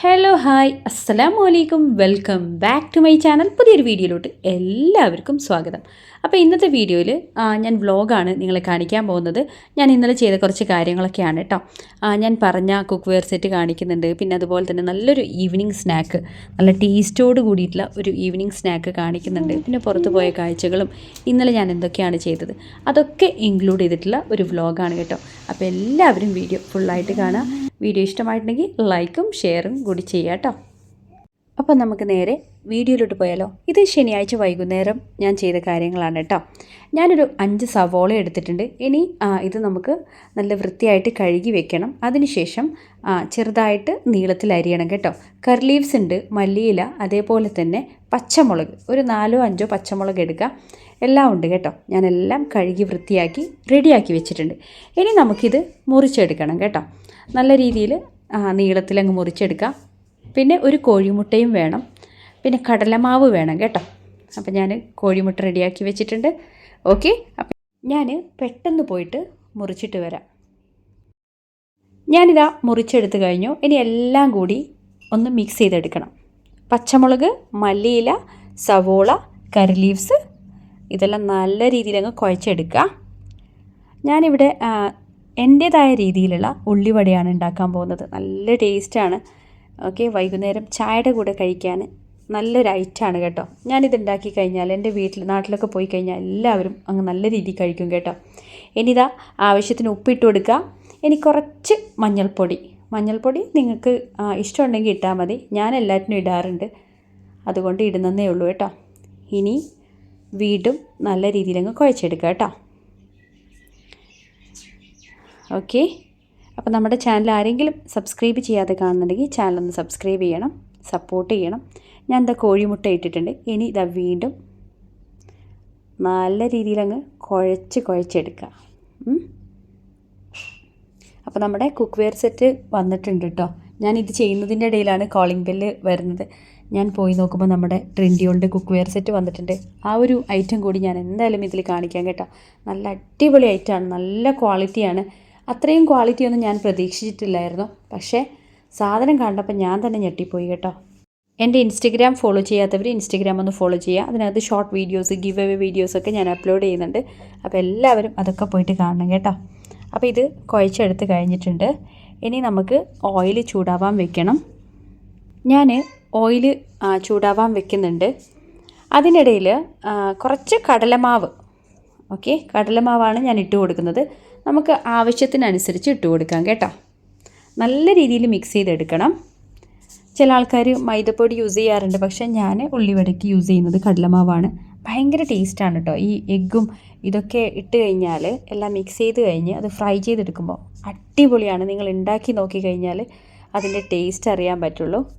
Hello hi അസ്സലാമു അലൈക്കും welcome back to my channel പുതിയൊരു വീഡിയോയിലോട്ട് എല്ലാവർക്കും സ്വാഗതം. അപ്പോൾ ഇന്നത്തെ വീഡിയോയിൽ ഞാൻ വ്ളോഗാണ് നിങ്ങളെ കാണിക്കാൻ പോകുന്നത്. ഞാൻ ഇന്നലെ ചെയ്ത കുറച്ച് കാര്യങ്ങളൊക്കെയാണ് കേട്ടോ ഞാൻ പറഞ്ഞ കുക്ക് വെയർ സെറ്റ് കാണിക്കുന്നുണ്ട്. പിന്നെ അതുപോലെ തന്നെ നല്ലൊരു ഈവനിങ് സ്നാക്ക് നല്ല ടേസ്റ്റോട് കൂടിയിട്ടുള്ള ഒരു ഈവനിങ് സ്നാക്ക് കാണിക്കുന്നുണ്ട്. പിന്നെ പുറത്ത് പോയ കാഴ്ചകളും ഇന്നലെ ഞാൻ എന്തൊക്കെയാണ് ചെയ്തത് അതൊക്കെ ഇൻക്ലൂഡ് ചെയ്തിട്ടുള്ള ഒരു വ്ളോഗാണ് കേട്ടോ. അപ്പോൾ എല്ലാവരും വീഡിയോ ഫുള്ളായിട്ട് കാണാം. വീഡിയോ ഇഷ്ടമായിട്ടുണ്ടെങ്കിൽ ലൈക്കും ഷെയറും കൂടി ചെയ്യാം കേട്ടോ. അപ്പോൾ നമുക്ക് നേരെ വീഡിയോയിലോട്ട് പോയാലോ? ഇത് ശനിയാഴ്ച വൈകുന്നേരം ഞാൻ ചെയ്ത കാര്യങ്ങളാണ് കേട്ടോ. ഞാനൊരു അഞ്ച് സവോള എടുത്തിട്ടുണ്ട്. ഇനി ഇത് നമുക്ക് നല്ല വൃത്തിയായിട്ട് കഴുകി വെക്കണം. അതിനുശേഷം ചെറുതായിട്ട് നീളത്തിൽ അരിയണം കേട്ടോ. കർലീവ്സ് ഉണ്ട് മല്ലിയില അതേപോലെ തന്നെ പച്ചമുളക്. ഒരു നാലോ അഞ്ചോ പച്ചമുളക് എടുക്കുക. എല്ലാം ഉണ്ട് കേട്ടോ. ഞാനെല്ലാം കഴുകി വൃത്തിയാക്കി റെഡിയാക്കി വെച്ചിട്ടുണ്ട്. ഇനി നമുക്കിത് മുറിച്ചെടുക്കണം കേട്ടോ. നല്ല രീതിയിൽ നീളത്തിലങ്ങ് മുറിച്ചെടുക്കാം പിന്നെ ഒരു കോഴിമുട്ടയും വേണം. പിന്നെ കടലമാവ് വേണം കേട്ടോ. അപ്പം ഞാൻ കോഴിമുട്ട റെഡിയാക്കി വെച്ചിട്ടുണ്ട്. ഓക്കെ? അപ്പം ഞാൻ പെട്ടെന്ന് പോയിട്ട് മുറിച്ചിട്ട് വരാം. ഞാനിതാ മുറിച്ചെടുത്ത് കഴിഞ്ഞു. ഇനി എല്ലാം കൂടി ഒന്ന് മിക്സ് ചെയ്തെടുക്കണം. പച്ചമുളക് മല്ലിയില സവോള കറി ലീവ്സ് ഇതെല്ലാം നല്ല രീതിയിൽ അങ്ങ് കുഴച്ചെടുക്കുക. ഞാനിവിടെ എന്റേതായ രീതിയിലുള്ള ഉള്ളിവടയാണ് ഉണ്ടാക്കാൻ പോകുന്നത്. നല്ല ടേസ്റ്റാണ്. ഓക്കെ വൈകുന്നേരം ചായയുടെ കൂടെ കഴിക്കാൻ നല്ലൊരു ഐറ്റാണ് കേട്ടോ. ഞാനിത് ഉണ്ടാക്കി കഴിഞ്ഞാൽ എന്റെ വീട്ടിൽ നാട്ടിലൊക്കെ പോയി കഴിഞ്ഞാൽ എല്ലാവരും അങ്ങ് നല്ല രീതിയിൽ കഴിക്കും കേട്ടോ. ഇനിതാ ആവശ്യത്തിന് ഉപ്പിട്ട് കൊടുക്കുക. ഇനി കുറച്ച് മഞ്ഞൾപ്പൊടി. മഞ്ഞൾപ്പൊടി നിങ്ങൾക്ക് ഇഷ്ടമുണ്ടെങ്കിൽ ഇട്ടാൽ മതി. ഞാൻ എല്ലാറ്റിനും ഇടാറുണ്ട്. അതുകൊണ്ട് ഇടുന്നതേ ഉള്ളൂ കേട്ടോ. ഇനി വീണ്ടും നല്ല രീതിയിൽ അങ്ങ് കുഴച്ചെടുക്കുക കേട്ടോ. ഓക്കെ. അപ്പോൾ നമ്മുടെ ചാനൽ ആരെങ്കിലും സബ്സ്ക്രൈബ് ചെയ്യാതെ കാണുന്നുണ്ടെങ്കിൽ ഒന്ന് സബ്സ്ക്രൈബ് ചെയ്യണം സപ്പോർട്ട് ചെയ്യണം. ഞാൻ എന്താ കോഴിമുട്ട ഇട്ടിട്ടുണ്ട്. ഇനി ഇതാ വീണ്ടും നല്ല രീതിയിൽ അങ്ങ് കുഴച്ച് കുഴച്ചെടുക്കുക. അപ്പോൾ നമ്മുടെ കുക്ക് വെയർ സെറ്റ് വന്നിട്ടുണ്ട് കേട്ടോ. ഞാൻ ഇത് ചെയ്യുന്നതിന്റെ ഇടയിലാണ് കോളിംഗ് ബെല്ല് വരുന്നത്. ഞാൻ പോയി നോക്കുമ്പോൾ നമ്മുടെ ട്രെൻഡിയോളുടെ കുക്ക് വെയർ സെറ്റ് വന്നിട്ടുണ്ട്. ആ ഒരു ഐറ്റം കൂടി ഞാൻ എന്തായാലും ഇതിൽ കാണിക്കാം കേട്ടോ. നല്ല അടിപൊളി ഐറ്റമാണ് നല്ല ക്വാളിറ്റിയാണ് അത്രയും ക്വാളിറ്റി ഒന്നും ഞാൻ പ്രതീക്ഷിച്ചിട്ടില്ലായിരുന്നു. പക്ഷേ സാധനം കണ്ടപ്പോൾ ഞാൻ തന്നെ ഞെട്ടിപ്പോയി കേട്ടോ. എന്റെ ഇൻസ്റ്റഗ്രാം ഫോളോ ചെയ്യാത്തവർ ഇൻസ്റ്റഗ്രാം ഒന്ന് ഫോളോ ചെയ്യുക. അതിനകത്ത് ഷോർട്ട് വീഡിയോസ് ഗിവ് അവേ വീഡിയോസൊക്കെ ഞാൻ അപ്ലോഡ് ചെയ്യുന്നുണ്ട്. അപ്പോൾ എല്ലാവരും അതൊക്കെ പോയിട്ട് കാണണം കേട്ടോ. അപ്പോൾ ഇത് കുഴച്ചെടുത്ത് കഴിഞ്ഞിട്ടുണ്ട്. ഇനി നമുക്ക് ഓയിൽ ചൂടാവാൻ വെക്കണം. ഞാൻ ഓയിൽ ചൂടാവാൻ വെക്കുന്നുണ്ട്. അതിനിടയിൽ കുറച്ച് കടലമാവ്. ഓക്കെ കടലമാവാണ് ഞാൻ ഇട്ട് കൊടുക്കുന്നത്. നമുക്ക് ആവശ്യത്തിനനുസരിച്ച് ഇട്ട് കൊടുക്കാം കേട്ടോ. നല്ല രീതിയിൽ മിക്സ് ചെയ്തെടുക്കണം. ചില ആൾക്കാർ മൈദപ്പൊടി യൂസ് ചെയ്യാറുണ്ട്. പക്ഷേ ഞാൻ ഉള്ളിവടയ്ക്ക് യൂസ് ചെയ്യുന്നത് കടലമാവാണ്. ഭയങ്കര ടേസ്റ്റാണ് കേട്ടോ ഈ എഗ്ഗും ഇതൊക്കെ ഇട്ട് കഴിഞ്ഞാൽ എല്ലാം മിക്സ് ചെയ്ത് കഴിഞ്ഞ് അത് ഫ്രൈ ചെയ്തെടുക്കുമ്പോൾ അടിപൊളിയാണ്. നിങ്ങൾ ഉണ്ടാക്കി നോക്കി കഴിഞ്ഞാൽ അതിന്റെ ടേസ്റ്റ് അറിയാൻ പറ്റുള്ളൂ.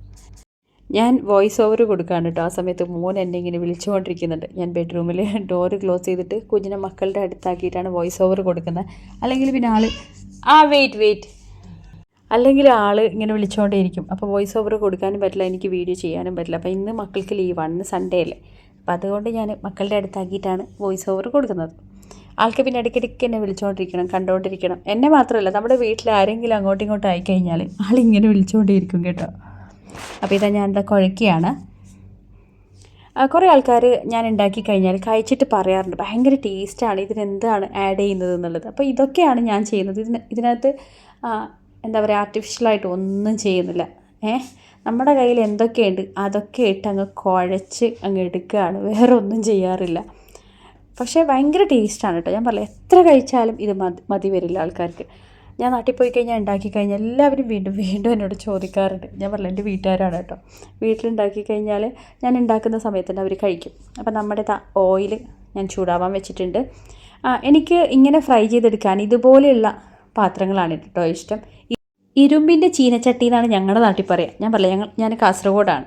ഞാൻ വോയിസ് ഓവർ കൊടുക്കാണ് കേട്ടോ. ആ സമയത്ത് മോൻ എന്നെ ഇങ്ങനെ വിളിച്ചുകൊണ്ടിരിക്കുന്നുണ്ട്. ഞാൻ ബെഡ്റൂമിൽ ഡോറ് ക്ലോസ് ചെയ്തിട്ട് കുഞ്ഞിനെ മക്കളുടെ അടുത്താക്കിയിട്ടാണ് വോയിസ് ഓവർ കൊടുക്കുന്നത്. അല്ലെങ്കിൽ പിന്നെ ആൾ ആ വെയിറ്റ് വെയിറ്റ് അല്ലെങ്കിൽ ആൾ ഇങ്ങനെ വിളിച്ചുകൊണ്ടേയിരിക്കും. അപ്പോൾ വോയിസ് ഓവർ കൊടുക്കാനും പറ്റില്ല. എനിക്ക് വീഡിയോ ചെയ്യാനും പറ്റില്ല. അപ്പോൾ ഇന്ന് മക്കൾക്ക് ലീവാണ് ഇന്ന് സൺഡേ അല്ലേ? അപ്പോൾ അതുകൊണ്ട് ഞാൻ മക്കളുടെ അടുത്താക്കിയിട്ടാണ് വോയിസ് ഓവർ കൊടുക്കുന്നത്. ആൾക്ക് പിന്നെ ഇടയ്ക്കിടയ്ക്ക് എന്നെ വിളിച്ചുകൊണ്ടിരിക്കണം കണ്ടുകൊണ്ടിരിക്കണം എന്നെ മാത്രമല്ല നമ്മുടെ വീട്ടിൽ ആരെങ്കിലും അങ്ങോട്ടും ഇങ്ങോട്ടും ആയിക്കഴിഞ്ഞാൽ ആളിങ്ങനെ വിളിച്ചുകൊണ്ടേയിരിക്കും കേട്ടോ. അപ്പോൾ ഇതാ ഞാൻ എന്താ കുഴക്കുകയാണ് കുറേ ആൾക്കാർ ഞാൻ ഉണ്ടാക്കി കഴിഞ്ഞാൽ കഴിച്ചിട്ട് പറയാറുണ്ട്. ഭയങ്കര ടേസ്റ്റാണ് ഇതിനെന്താണ് ആഡ് ചെയ്യുന്നത് എന്നുള്ളത്. അപ്പോൾ ഇതൊക്കെയാണ് ഞാൻ ചെയ്യുന്നത്. ഇതിന് ഇതിനകത്ത് എന്താ പറയുക ആർട്ടിഫിഷ്യലായിട്ട് ഒന്നും ചെയ്യുന്നില്ല. ഏഹ് നമ്മുടെ കയ്യിൽ എന്തൊക്കെയുണ്ട് അതൊക്കെ ഇട്ട് അങ്ങ് കുഴച്ച് അങ്ങ് എടുക്കുകയാണ്. വേറെ ഒന്നും ചെയ്യാറില്ല. പക്ഷേ ഭയങ്കര ടേസ്റ്റാണ് കേട്ടോ. ഞാൻ പറയാം എത്ര കഴിച്ചാലും ഇത് മതി മതി വരില്ല ആൾക്കാർക്ക്. ഞാൻ നാട്ടിൽ പോയി കഴിഞ്ഞാൽ ഉണ്ടാക്കി കഴിഞ്ഞാൽ എല്ലാവരും വീണ്ടും വീണ്ടും എന്നോട് ചോദിക്കാറുണ്ട്. ഞാൻ പറഞ്ഞില്ല എന്റെ വീട്ടുകാരാണ് കേട്ടോ. വീട്ടിലുണ്ടാക്കി കഴിഞ്ഞാൽ ഞാൻ ഉണ്ടാക്കുന്ന സമയത്ത് തന്നെ അവർ കഴിക്കും. അപ്പം നമ്മുടെ ഓയിൽ ഞാൻ ചൂടാവാൻ വെച്ചിട്ടുണ്ട്. എനിക്ക് ഇങ്ങനെ ഫ്രൈ ചെയ്തെടുക്കാൻ ഇതുപോലെയുള്ള പാത്രങ്ങളാണ് കേട്ടോ ഇഷ്ടം. ഇരുമ്പിന്റെ ചീനച്ചട്ടി എന്നാണ് ഞങ്ങളുടെ നാട്ടിൽ പറയുക ഞാൻ പറയാം ഞങ്ങൾ ഞാൻ കാസർഗോഡാണ്.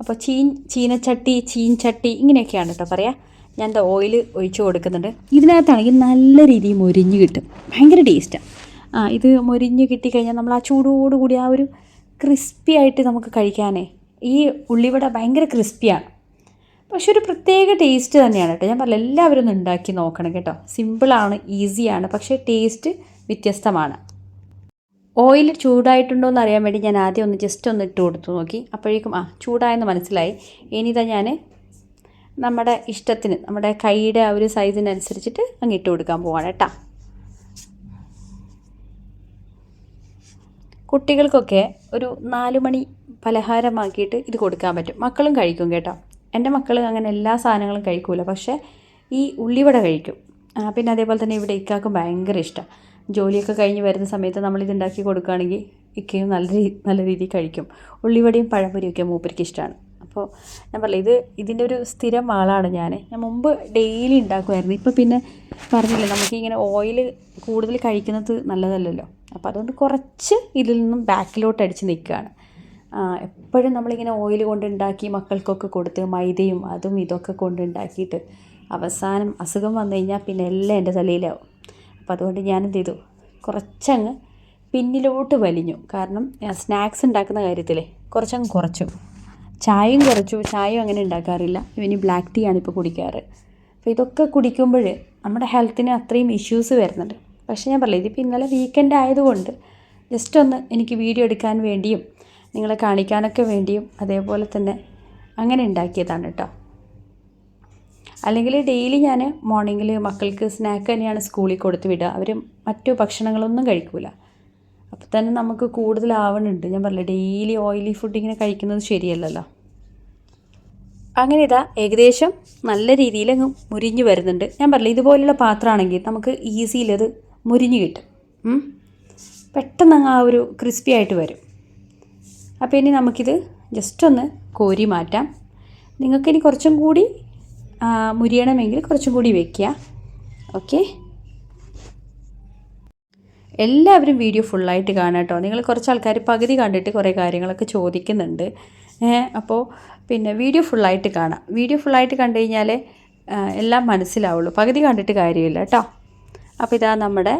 അപ്പോൾ ചീൻ ചീനച്ചട്ടി ചീൻചട്ടി ഇങ്ങനെയൊക്കെയാണ് കേട്ടോ പറയാം. ഞാൻ എന്താ ഓയിൽ ഒഴിച്ചു കൊടുക്കുന്നുണ്ട്. ഇതിനകത്താണെങ്കിൽ നല്ല രീതിയിൽ മൊരിഞ്ഞ് കിട്ടും. ഭയങ്കര ടേസ്റ്റാണ് ആ ഇത് മൊരിഞ്ഞ് കിട്ടിക്കഴിഞ്ഞാൽ നമ്മൾ ആ ചൂടോടുകൂടി ആ ഒരു ക്രിസ്പി ആയിട്ട് നമുക്ക് കഴിക്കാനേ. ഈ ഉള്ളിവട ഭയങ്കര ക്രിസ്പിയാണ്. പക്ഷെ ഒരു പ്രത്യേക ടേസ്റ്റ് തന്നെയാണ് കേട്ടോ. ഞാൻ പറഞ്ഞില്ല എല്ലാവരും ഒന്ന് ഉണ്ടാക്കി നോക്കണം കേട്ടോ. സിമ്പിളാണ് ഈസിയാണ് പക്ഷേ ടേസ്റ്റ് വ്യത്യസ്തമാണ്. ഓയിൽ ചൂടായിട്ടുണ്ടോ എന്ന് അറിയാൻ വേണ്ടി ഞാൻ ആദ്യം ഒന്ന് ജസ്റ്റ് ഒന്ന് ഇട്ട് കൊടുത്തു നോക്കി. അപ്പോഴേക്കും ആ ചൂടായെന്ന് മനസ്സിലായി. ഇനിതാ ഞാൻ നമ്മുടെ ഇഷ്ടത്തിന് നമ്മുടെ കൈയുടെ ആ ഒരു സൈസിനനുസരിച്ചിട്ട് അങ്ങ് ഇട്ട് കൊടുക്കാൻ പോവാണ് കേട്ടോ. കുട്ടികൾക്കൊക്കെ ഒരു നാല് മണി പലഹാരമാക്കിയിട്ട് ഇത് കൊടുക്കാൻ പറ്റും. മക്കളും കഴിക്കും കേട്ടോ. എന്റെ മക്കൾ അങ്ങനെ എല്ലാ സാധനങ്ങളും കഴിക്കൂല. പക്ഷേ ഈ ഉള്ളിവട കഴിക്കും. പിന്നെ അതേപോലെ തന്നെ ഇവിടെ ഇക്കാക്കും ഭയങ്കര ഇഷ്ടം. ജോലിയൊക്കെ കഴിഞ്ഞ് വരുന്ന സമയത്ത് നമ്മളിത് ഉണ്ടാക്കി കൊടുക്കുകയാണെങ്കിൽ ഇക്കയും നല്ല രീതി നല്ല രീതിയിൽ കഴിക്കും. ഉള്ളിവടയും പഴംപൊരിയൊക്കെ മൂപ്പരിക്ക് ഇഷ്ടമാണ്. അപ്പോൾ ഞാൻ പറഞ്ഞില്ല ഇത് ഇതിന്റെ ഒരു സ്ഥിരം ആളാണ് ഞാൻ. ഞാൻ മുമ്പ് ഡെയിലി ഉണ്ടാക്കുമായിരുന്നു. ഇപ്പോൾ പിന്നെ പറഞ്ഞില്ലേ നമുക്കിങ്ങനെ ഓയിൽ കൂടുതൽ കഴിക്കുന്നത് നല്ലതല്ലല്ലോ. അപ്പോൾ അതുകൊണ്ട് കുറച്ച് ഇതിൽ നിന്നും ബാക്കിലോട്ട് അടിച്ച് നിൽക്കുകയാണ്. എപ്പോഴും നമ്മളിങ്ങനെ ഓയിൽ കൊണ്ടുണ്ടാക്കി മക്കൾക്കൊക്കെ കൊടുത്ത് മൈദയും അതും ഇതൊക്കെ കൊണ്ടുണ്ടാക്കിയിട്ട് അവസാനം അസുഖം വന്നു കഴിഞ്ഞാൽ പിന്നെ എല്ലാം എന്റെ തലയിലാവും. അപ്പോൾ അതുകൊണ്ട് ഞാൻ എന്ത് ചെയ്തു? കുറച്ചങ്ങ് പിന്നിലോട്ട് വലിഞ്ഞു. കാരണം സ്നാക്സ് ഉണ്ടാക്കുന്ന കാര്യത്തിലേ കുറച്ചങ്ങ് കുറച്ചു. ചായയും കുറച്ചു. ചായയും അങ്ങനെ ഉണ്ടാക്കാറില്ല. ഇവന് ബ്ലാക്ക് ടീ ആണ് ഇപ്പോൾ കുടിക്കാറ്. അപ്പോൾ ഇതൊക്കെ കുടിക്കുമ്പോൾ നമ്മുടെ ഹെൽത്തിന് അത്രയും ഇഷ്യൂസ് വരുന്നുണ്ട്. പക്ഷേ ഞാൻ പറയില്ല ഇതിപ്പോൾ ഇന്നലെ വീക്കെൻഡ് ആയതുകൊണ്ട് ജസ്റ്റ് ഒന്ന് എനിക്ക് വീഡിയോ എടുക്കാൻ വേണ്ടിയും നിങ്ങളെ കാണിക്കാനൊക്കെ വേണ്ടിയും അതേപോലെ തന്നെ അങ്ങനെ ഉണ്ടാക്കിയതാണ് കേട്ടോ അല്ലെങ്കിൽ ഡെയിലി ഞാൻ മോർണിംഗിൽ മക്കൾക്ക് സ്നാക്ക് തന്നെയാണ് സ്കൂളിൽ കൊടുത്ത് വിടുക. അവർ മറ്റു ഭക്ഷണങ്ങളൊന്നും കഴിക്കില്ല അപ്പോൾ തന്നെ നമുക്ക് കൂടുതലാവണുണ്ട്. ഞാൻ പറഞ്ഞില്ല ഡെയിലി ഓയിലി ഫുഡ് ഇങ്ങനെ കഴിക്കുന്നത് ശരിയല്ലല്ലോ. അങ്ങനെ ഇതാ ഏകദേശം നല്ല രീതിയിൽ അങ്ങ് മുരിഞ്ഞ് വരുന്നുണ്ട്. ഞാൻ പറഞ്ഞില്ല ഇതുപോലുള്ള പാത്രമാണെങ്കിൽ നമുക്ക് ഈസിയിൽ അത് മുരിഞ്ഞ് കിട്ടും. പെട്ടെന്ന് അങ്ങ് ആ ഒരു ക്രിസ്പി ആയിട്ട് വരും. അപ്പോൾ ഇനി നമുക്കിത് ജസ്റ്റ് ഒന്ന് കോരി മാറ്റാം. നിങ്ങൾക്കിനി കുറച്ചും കൂടി മുരിയണമെങ്കിൽ കുറച്ചും കൂടി വയ്ക്കുക ഓക്കെ എല്ലാവരും വീഡിയോ ഫുള്ളായിട്ട് കാണാം കേട്ടോ. നിങ്ങൾ കുറച്ച് ആൾക്കാർ പകുതി കണ്ടിട്ട് കുറേ കാര്യങ്ങളൊക്കെ ചോദിക്കുന്നുണ്ട്. അപ്പോൾ പിന്നെ വീഡിയോ ഫുള്ളായിട്ട് കാണാം. വീഡിയോ ഫുള്ളായിട്ട് കണ്ടു കഴിഞ്ഞാൽ എല്ലാം മനസ്സിലാവുള്ളൂ. പകുതി കണ്ടിട്ട് കാര്യമില്ല കേട്ടോ. അപ്പോൾ ഇതാ നമ്മുടെ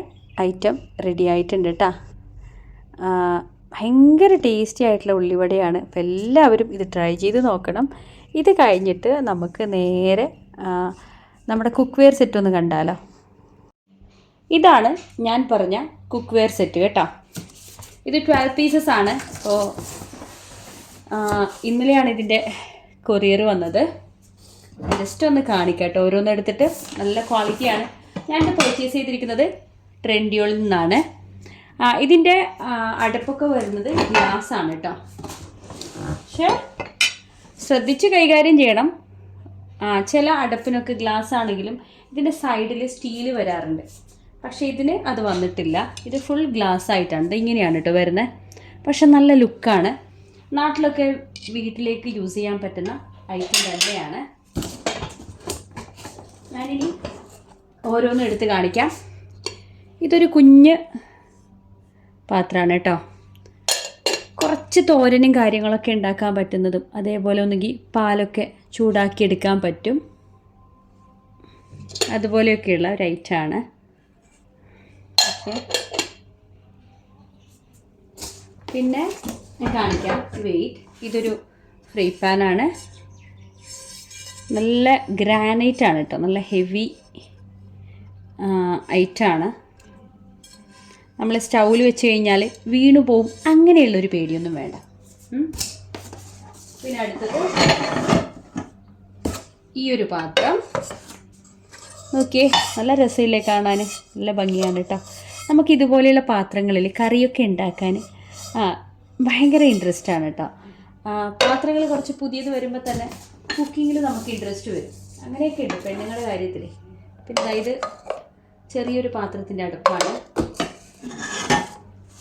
ഐറ്റം റെഡി ആയിട്ടുണ്ട് കേട്ടോ. ഭയങ്കര ടേസ്റ്റി ആയിട്ടുള്ള ഉള്ളിവടയാണ്. അപ്പോൾ എല്ലാവരും ഇത് ട്രൈ ചെയ്ത് നോക്കണം. ഇത് കഴിഞ്ഞിട്ട് നമുക്ക് നേരെ നമ്മുടെ കുക്ക് വെയർ സെറ്റ് ഒന്ന് കണ്ടാലോ? ഇതാണ് ഞാൻ പറഞ്ഞ കുക്ക് വെയർ സെറ്റ് കേട്ടോ. ഇത് ട്വൽവ് പീസസ് ആണ്. അപ്പോൾ ഇന്നലെയാണ് ഇതിന്റെ കൊറിയർ വന്നത്. ജസ്റ്റ് ഒന്ന് കാണിക്കാം കേട്ടോ. ഓരോന്ന് എടുത്തിട്ട് നല്ല ക്വാളിറ്റിയാണ്. ഞാനിത് പർച്ചേസ് ചെയ്തിരിക്കുന്നത് ട്രെൻഡിയോളിൽ നിന്നാണ്. ഇതിന്റെ അടുപ്പൊക്കെ വരുന്നത് ഗ്ലാസ് ആണ് കേട്ടോ പക്ഷേ ശ്രദ്ധിച്ച് കൈകാര്യം ചെയ്യണം. ചില അടപ്പിനൊക്കെ ഗ്ലാസ് ആണെങ്കിലും ഇതിന്റെ സൈഡിൽ സ്റ്റീൽ വരാറുണ്ട്. പക്ഷേ ഇതിന് അത് വന്നിട്ടില്ല. ഇത് ഫുൾ ഗ്ലാസ് ആയിട്ടാണ്. ഇത് ഇങ്ങനെയാണ് കേട്ടോ വരുന്നത് പക്ഷെ നല്ല ലുക്കാണ് നാട്ടിലൊക്കെ വീട്ടിലേക്ക് യൂസ് ചെയ്യാൻ പറ്റുന്ന ഐറ്റം തന്നെയാണ്. ഞാനിനി ഓരോന്നും എടുത്ത് കാണിക്കാം. ഇതൊരു കുഞ്ഞ് പാത്രമാണ് കേട്ടോ. കുറച്ച് തോരനും കാര്യങ്ങളൊക്കെ ഉണ്ടാക്കാൻ പറ്റുന്നതും അതേപോലെ ഒന്നുകിൽ പാലൊക്കെ ചൂടാക്കി എടുക്കാൻ പറ്റും. അതുപോലെയൊക്കെയുള്ള ഓക്കെ. പിന്നെ ഞാൻ കാണിക്കാം. വെയിറ്റ് ഇതൊരു ഫ്രൈ പാനാണ്. നല്ല ഗ്രാനൈറ്റ് ആണ് കേട്ടോ. നല്ല ഹെവി ഐറ്റാണ്. നമ്മൾ സ്റ്റൗവിൽ വെച്ച് കഴിഞ്ഞാൽ വീണു പോവും. അങ്ങനെയുള്ളൊരു പേടിയൊന്നും വേണ്ട. പിന്നെ അടുത്തത് ഈ ഒരു പാത്രം. നോക്കിയേ നല്ല രസമില്ലേ കാണാൻ നല്ല ഭംഗിയാണ് കേട്ടോ നമുക്ക് ഇതുപോലെയുള്ള പാത്രങ്ങളിൽ കറിയൊക്കെ ഉണ്ടാക്കാൻ ഭയങ്കര ഇൻട്രസ്റ്റ് ആണ് കേട്ടോ പാത്രങ്ങൾ കുറച്ച് പുതിയത് വരുമ്പോൾ തന്നെ കുക്കിങ്ങിൽ നമുക്ക് ഇൻട്രസ്റ്റ് വരും. അങ്ങനെയൊക്കെ ഉണ്ട് പെണ്ണുങ്ങളുടെ കാര്യത്തിൽ പിന്നെ അതായത് ചെറിയൊരു പാത്രത്തിന്റെ അടുപ്പാണ്.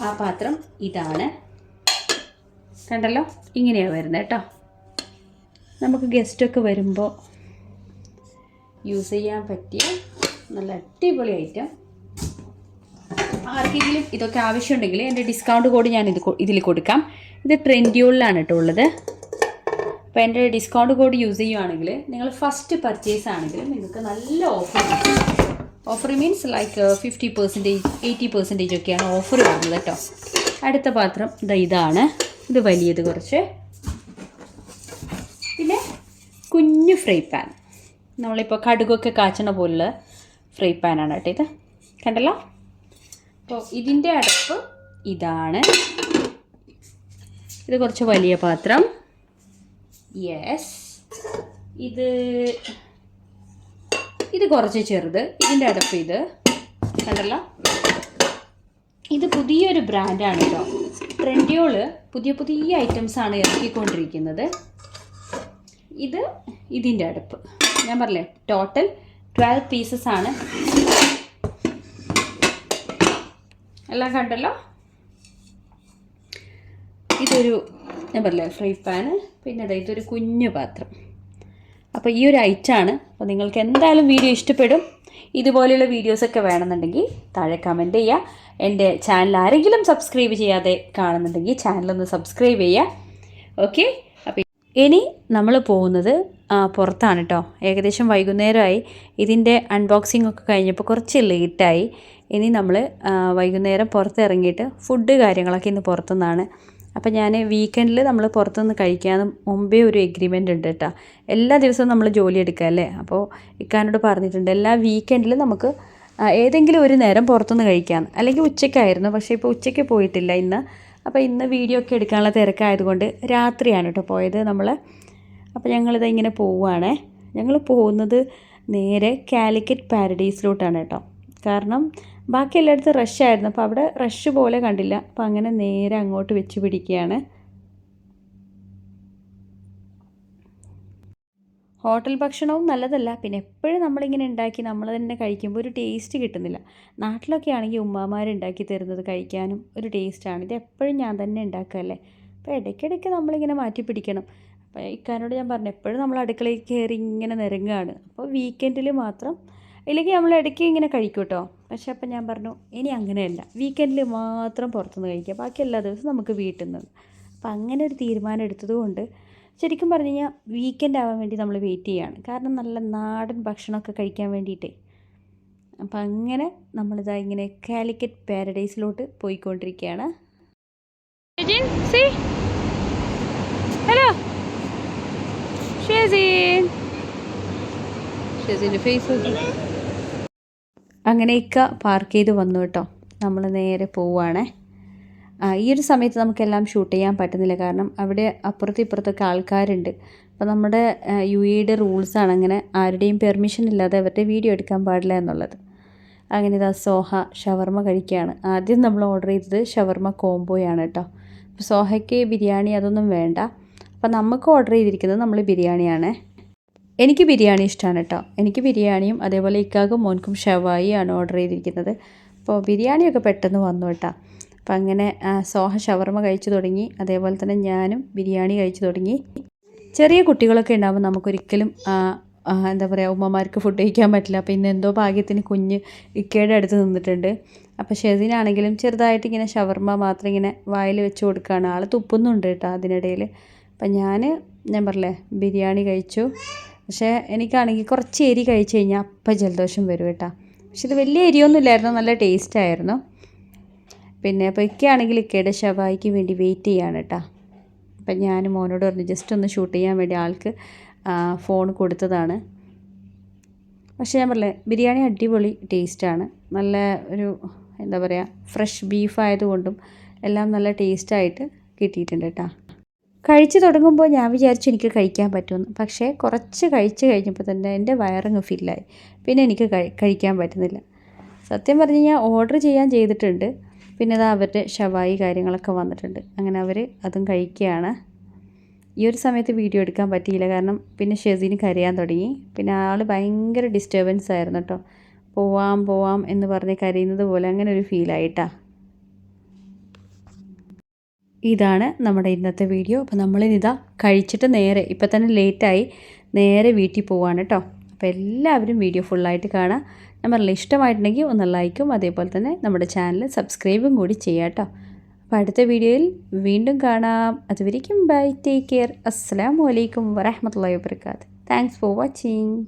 ആ പാത്രം ഇതാണ്. കണ്ടല്ലോ? ഇങ്ങനെയാണ് വരുന്നത് കേട്ടോ നമുക്ക് ഗസ്റ്റൊക്കെ വരുമ്പോൾ യൂസ് ചെയ്യാൻ പറ്റിയ നല്ല അടിപൊളി ഐറ്റം ആർക്കെങ്കിലും ഇതൊക്കെ ആവശ്യമുണ്ടെങ്കിൽ എന്റെ ഡിസ്കൗണ്ട് കോഡ് ഞാൻ ഇത് ഇതിൽ കൊടുക്കാം. ഇത് ട്രെൻഡ്യൂളിലാണ് കേട്ടോ ഉള്ളത്. അപ്പോൾ എന്റെ ഡിസ്കൗണ്ട് കോഡ് യൂസ് ചെയ്യുവാണെങ്കിൽ നിങ്ങൾ ഫസ്റ്റ് പർച്ചേസ് ആണെങ്കിൽ നിങ്ങൾക്ക് നല്ല offer offer means like fifty percentage eighty percentage ഒക്കെയാണ് ഓഫർ വരുന്നത് കേട്ടോ അടുത്ത പാത്രം ഇതാ ഇതാണ്. ഇത് വലിയത് കുറച്ച്. പിന്നെ കുഞ്ഞു ഫ്രൈ പാൻ. നമ്മളിപ്പോൾ കടുകൊക്കെ കാച്ചണ പോലുള്ള ഫ്രൈ പാനാണ് കേട്ടോ ഇത്. കണ്ടല്ലോ? അപ്പോൾ ഇതിന്റെ അടുപ്പ് ഇതാണ്. ഇത് കുറച്ച് വലിയ പാത്രം. യെസ് ഇത് ഇത് കുറച്ച് ചെറുത് ഇതിന്റെ അടുപ്പ് ഇത്. കണ്ടല്ലോ? ഇത് പുതിയൊരു ബ്രാൻഡാണ് കേട്ടോ. ട്രെൻഡിയോൾ പുതിയ പുതിയ ഐറ്റംസ് ആണ് ഇറക്കിക്കൊണ്ടിരിക്കുന്നത്. ഇത് ഇതിന്റെ അടുപ്പ്. ഞാൻ പറഞ്ഞേ ടോട്ടൽ ട്വൽവ് പീസസ് ആണ്. എല്ലാം കണ്ടല്ലോ? ഇതൊരു ഞാൻ പറഞ്ഞേ ഫ്രൈ പാന് പിന്നെ ഇതൊരു കുഞ്ഞു പാത്രം. അപ്പോൾ ഈ ഒരു ഐറ്റാണ് അപ്പോൾ നിങ്ങൾക്ക് എന്തായാലും വീഡിയോ ഇഷ്ടപ്പെടും. ഇതുപോലെയുള്ള വീഡിയോസൊക്കെ വേണമെന്നുണ്ടെങ്കിൽ താഴെ കമന്റ് ചെയ്യുക എന്റെ ചാനൽ ആരെങ്കിലും സബ്സ്ക്രൈബ് ചെയ്യാതെ കാണുന്നുണ്ടെങ്കിൽ ചാനലൊന്ന് സബ്സ്ക്രൈബ് ചെയ്യുക ഓക്കെ അപ്പോൾ ഇനി നമ്മൾ പോകുന്നത് പുറത്താണ് കേട്ടോ ഏകദേശം വൈകുന്നേരമായി. ഇതിന്റെ അൺബോക്സിംഗ് ഒക്കെ കഴിഞ്ഞപ്പോൾ കുറച്ച് ലേറ്റായി ഇനി നമ്മൾ വൈകുന്നേരം പുറത്തിറങ്ങിയിട്ട് ഫുഡ് കാര്യങ്ങളൊക്കെ ഇന്ന് പുറത്തുനിന്നാണ്. അപ്പോൾ ഞാൻ വീക്കെൻഡിൽ നമ്മൾ പുറത്തുനിന്ന് കഴിക്കാമെന്ന് മുമ്പേ ഒരു എഗ്രിമെന്റ് ഉണ്ട് കേട്ടോ എല്ലാ ദിവസവും നമ്മൾ ജോലി എടുക്കുക അല്ലേ? അപ്പോൾ ഇക്കാനോട് പറഞ്ഞിട്ടുണ്ട് എല്ലാ വീക്കെൻഡിൽ നമുക്ക് ഏതെങ്കിലും ഒരു നേരം പുറത്തുനിന്ന് കഴിക്കാം. അല്ലെങ്കിൽ ഉച്ചയ്ക്കായിരുന്നു പക്ഷേ ഇപ്പോൾ ഉച്ചയ്ക്ക് പോയിട്ടില്ല ഇന്ന്. അപ്പോൾ ഇന്ന് വീഡിയോ ഒക്കെ എടുക്കാനുള്ള തിരക്കായതുകൊണ്ട് രാത്രിയാണ് കേട്ടോ പോയത് നമ്മൾ അപ്പോൾ ഞങ്ങളിത് ഇങ്ങനെ പോവുകയാണേ ഞങ്ങൾ പോകുന്നത് നേരെ കാലിക്കറ്റ് പാരഡൈസിലോട്ടാണ് കേട്ടോ കാരണം ബാക്കി എല്ലായിടത്തും റഷ് ആയിരുന്നു. അപ്പോൾ അവിടെ റഷ് പോലെ കണ്ടില്ല. അപ്പോൾ അങ്ങനെ നേരെ അങ്ങോട്ട് വെച്ച് പിടിക്കുകയാണ്. ഹോട്ടൽ ഭക്ഷണവും നല്ലതല്ല. പിന്നെ എപ്പോഴും നമ്മളിങ്ങനെ ഉണ്ടാക്കി നമ്മൾ തന്നെ കഴിക്കുമ്പോൾ ഒരു ടേസ്റ്റ് കിട്ടുന്നില്ല. നാട്ടിലൊക്കെ ആണെങ്കിൽ ഉമ്മമാർ ഉണ്ടാക്കി തരുന്നത് കഴിക്കാനും ഒരു ടേസ്റ്റാണ് ഇത് എപ്പോഴും ഞാൻ തന്നെ ഉണ്ടാക്കുകയല്ലേ അപ്പോൾ ഇടയ്ക്കിടയ്ക്ക് നമ്മളിങ്ങനെ മാറ്റി പിടിക്കണം. അപ്പോൾ ഇക്കാനോട് ഞാൻ പറഞ്ഞു എപ്പോഴും നമ്മൾ അടുക്കളയിൽ കയറി ഇങ്ങനെ നിരങ്ങുകയാണ്. അപ്പോൾ വീക്കെൻഡിൽ മാത്രം ഇല്ലെങ്കിൽ നമ്മൾ ഇടയ്ക്ക് ഇങ്ങനെ കഴിക്കും കേട്ടോ പക്ഷെ അപ്പം ഞാൻ പറഞ്ഞു ഇനി അങ്ങനെയല്ല. വീക്കെൻഡിൽ മാത്രം പുറത്തുനിന്ന് കഴിക്കുക. ബാക്കി എല്ലാ ദിവസവും നമുക്ക് വീട്ടിൽ നിന്ന്. അപ്പം അങ്ങനെ ഒരു തീരുമാനം എടുത്തതുകൊണ്ട് ശരിക്കും പറഞ്ഞു കഴിഞ്ഞാൽ വീക്കെൻഡ് ആവാൻ വേണ്ടി നമ്മൾ വെയിറ്റ് ചെയ്യുകയാണ് കാരണം നല്ല നാടൻ ഭക്ഷണമൊക്കെ കഴിക്കാൻ വേണ്ടിയിട്ടേ. അപ്പം അങ്ങനെ നമ്മളിതാ ഇങ്ങനെ കാലിക്കറ്റ് പാരഡൈസിലോട്ട് പോയിക്കൊണ്ടിരിക്കുകയാണ്. ഹലോ ഷെസീൻ ഷെസീന്റെ ഫേസ് അങ്ങനെ ഇക്ക പാർക്ക് ചെയ്ത് വന്നു കേട്ടോ. നമ്മൾ നേരെ പോവുകയാണേ ഈ ഒരു സമയത്ത് നമുക്കെല്ലാം ഷൂട്ട് ചെയ്യാൻ പറ്റുന്നില്ല. കാരണം അവിടെ അപ്പുറത്തും ഇപ്പുറത്തൊക്കെ ആൾക്കാരുണ്ട്. അപ്പോൾ നമ്മുടെ യു എയുടെ റൂൾസാണ് അങ്ങനെ ആരുടെയും പെർമിഷൻ ഇല്ലാതെ അവരുടെ വീഡിയോ എടുക്കാൻ പാടില്ല എന്നുള്ളത്. അങ്ങനെ ഇതാ സോഹ ഷവർമ്മ കഴിക്കുകയാണ്. ആദ്യം നമ്മൾ ഓർഡർ ചെയ്തത് ഷവർമ്മ കോംബോയാണ് കേട്ടോ. അപ്പോൾ സോഹയ്ക്ക് ബിരിയാണി അതൊന്നും വേണ്ട. അപ്പോൾ നമുക്ക് ഓർഡർ ചെയ്തിരിക്കുന്നത് നമ്മൾ ബിരിയാണിയാണ്. എനിക്ക് ബിരിയാണി ഇഷ്ടമാണ് കേട്ടോ. എനിക്ക് ബിരിയാണിയും അതേപോലെ ഇക്കാക്കും മോൻക്കും ഷവായിയാണ് ഓർഡർ ചെയ്തിരിക്കുന്നത്. അപ്പോൾ ബിരിയാണിയൊക്കെ പെട്ടെന്ന് വന്നു കേട്ടോ. അപ്പോൾ അങ്ങനെ സോഹ ഷവർമ കഴിച്ചു തുടങ്ങി. അതേപോലെ തന്നെ ഞാനും ബിരിയാണി കഴിച്ചു തുടങ്ങി. ചെറിയ കുട്ടികളൊക്കെ ഉണ്ടാകുമ്പോൾ നമുക്കൊരിക്കലും എന്താ പറയുക ഉമ്മമാർക്ക് ഫുഡ് കഴിക്കാൻ പറ്റില്ല. അപ്പോൾ ഇന്ന് എന്തോ ഭാഗ്യത്തിന് കുഞ്ഞ് ഇക്കയുടെ അടുത്ത് നിന്നിട്ടുണ്ട്. അപ്പോൾ ഷെസിനാണെങ്കിലും ചെറുതായിട്ട് ഇങ്ങനെ ഷവർമ മാത്രം ഇങ്ങനെ വായിൽ വെച്ച് കൊടുക്കുകയാണ്. ആൾ തുപ്പുന്നുണ്ട് കേട്ടോ അതിനിടയിൽ. അപ്പം ഞാൻ ഞാൻ പറഞ്ഞില്ലേ ബിരിയാണി കഴിച്ചു. പക്ഷേ എനിക്കാണെങ്കിൽ കുറച്ച് എരി കഴിച്ച് കഴിഞ്ഞാൽ അപ്പം ജലദോഷം വരും കേട്ടോ. പക്ഷെ ഇത് വലിയ എരിയൊന്നും ഇല്ലായിരുന്നു നല്ല ടേസ്റ്റ് ആയിരുന്നു. പിന്നെ അപ്പോൾ ഇക്കയാണെങ്കിൽ ഇക്കയുടെ ഷവായിക്ക് വേണ്ടി വെയിറ്റ് ചെയ്യാണ് കേട്ടോ. അപ്പം ഞാൻ മോനോട് പറഞ്ഞു ജസ്റ്റ് ഒന്ന് ഷൂട്ട് ചെയ്യാൻ വേണ്ടി ആൾക്ക് ഫോൺ കൊടുത്തതാണ്. പക്ഷേ ഞാൻ പറഞ്ഞേ ബിരിയാണി അടിപൊളി ടേസ്റ്റാണ് നല്ല ഒരു എന്താ പറയുക ഫ്രഷ് ബീഫ് ആയതുകൊണ്ടും എല്ലാം നല്ല ടേസ്റ്റായിട്ട് കിട്ടിയിട്ടുണ്ട് കേട്ടോ. കഴിച്ച് തുടങ്ങുമ്പോൾ ഞാൻ വിചാരിച്ചു എനിക്ക് കഴിക്കാൻ പറ്റുമെന്ന്. പക്ഷേ കുറച്ച് കഴിച്ച് കഴിഞ്ഞപ്പോൾ തന്നെ എന്റെ വയറങ്ങ് ഫില്ലായി. പിന്നെ എനിക്ക് കഴിക്കാൻ പറ്റുന്നില്ല. സത്യം പറഞ്ഞു കഴിഞ്ഞാൽ ഓർഡർ ചെയ്യാൻ ചെയ്തിട്ടുണ്ട്. പിന്നെ അത് അവരുടെ ഷവായി കാര്യങ്ങളൊക്കെ വന്നിട്ടുണ്ട്. അങ്ങനെ അവർ അതും കഴിക്കുകയാണ്. ഈ ഒരു സമയത്ത് വീഡിയോ എടുക്കാൻ പറ്റിയില്ല. കാരണം പിന്നെ ഷെസീന് കരയാൻ തുടങ്ങി. പിന്നെ ആൾ ഭയങ്കര ഡിസ്റ്റർബൻസ് ആയിരുന്നു കേട്ടോ. പോവാം പോവാം എന്ന് പറഞ്ഞ് കരയുന്നത് പോലെ അങ്ങനെ ഒരു ഫീലായിട്ടാ ഇതാണ് നമ്മുടെ ഇന്നത്തെ വീഡിയോ. അപ്പോൾ നമ്മളിനിതാ കഴിച്ചിട്ട് നേരെ ഇപ്പം തന്നെ ലേറ്റായി നേരെ വീട്ടിൽ പോവാണ് കേട്ടോ. അപ്പോൾ എല്ലാവരും വീഡിയോ ഫുള്ളായിട്ട് കാണാം. ഞാൻ പറഞ്ഞില്ല ഇഷ്ടമായിട്ടുണ്ടെങ്കിൽ ഒന്ന് ലൈക്കും അതേപോലെ തന്നെ നമ്മുടെ ചാനൽ സബ്സ്ക്രൈബും കൂടി ചെയ്യാം കേട്ടോ. അപ്പോൾ അടുത്ത വീഡിയോയിൽ വീണ്ടും കാണാം. അതുവരേക്കും ബൈ ടേക്ക് കെയർ. അസ്സാം വലൈക്കും വരഹമത്തല്ലാ വാബർക്കാത്ത് താങ്ക്സ് ഫോർ വാച്ചിങ്.